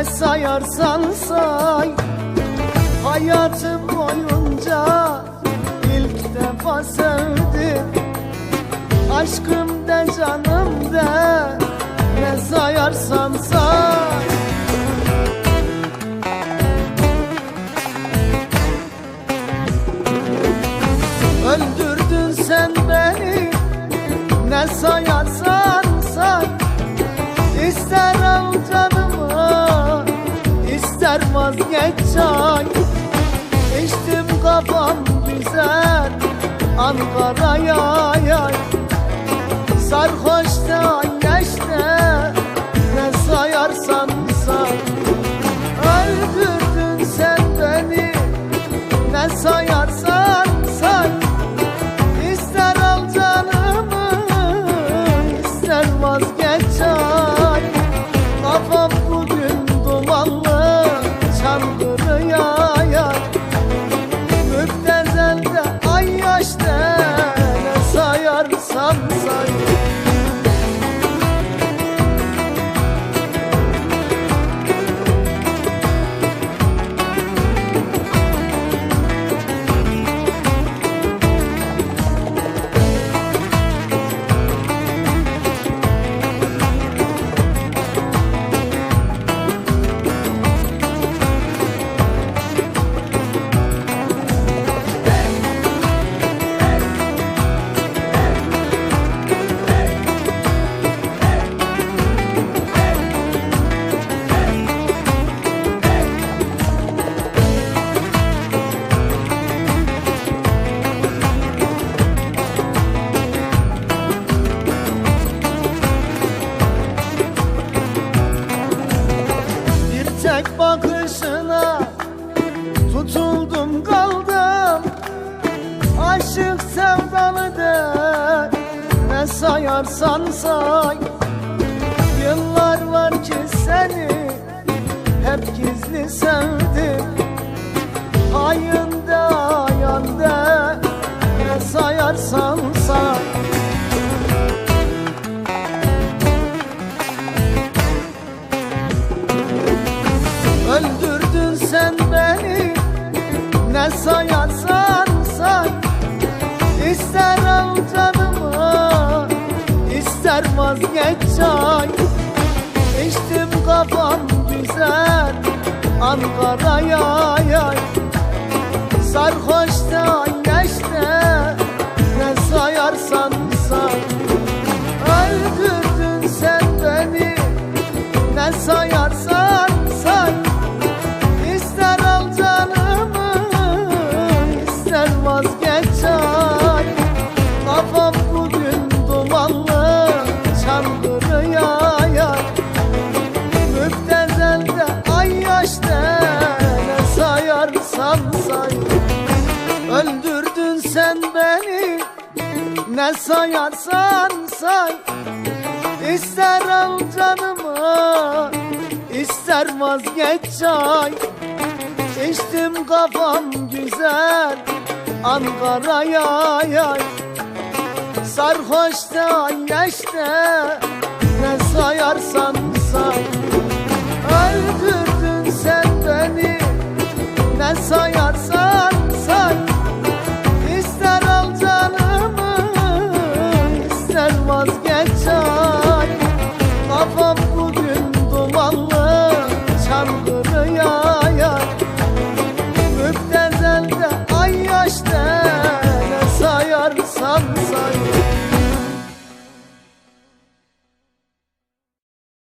Ne sayarsan say. Hayatım boyunca ilk defa sevdim. Aşkım de canım de Ne sayarsan say. Öldürdün sen beni Ne sayarsan say. İster canımı ister vazgeç çay İçtim kafam güzel Ankara'ya yay. Sarhoşta Aşık sevdalı de ne sayarsan say. Yıllar var ki seni hep gizli sevdim. Ayında ister vazgeç çay. İçtim kafam güzel Ankara'ya yay. Sarhoşta ne sayarsan say. İster al canımı ister vazgeç çay. İçtim kafam güzel Ankara'ya yay Sarhoşta yaşta ne sayarsan say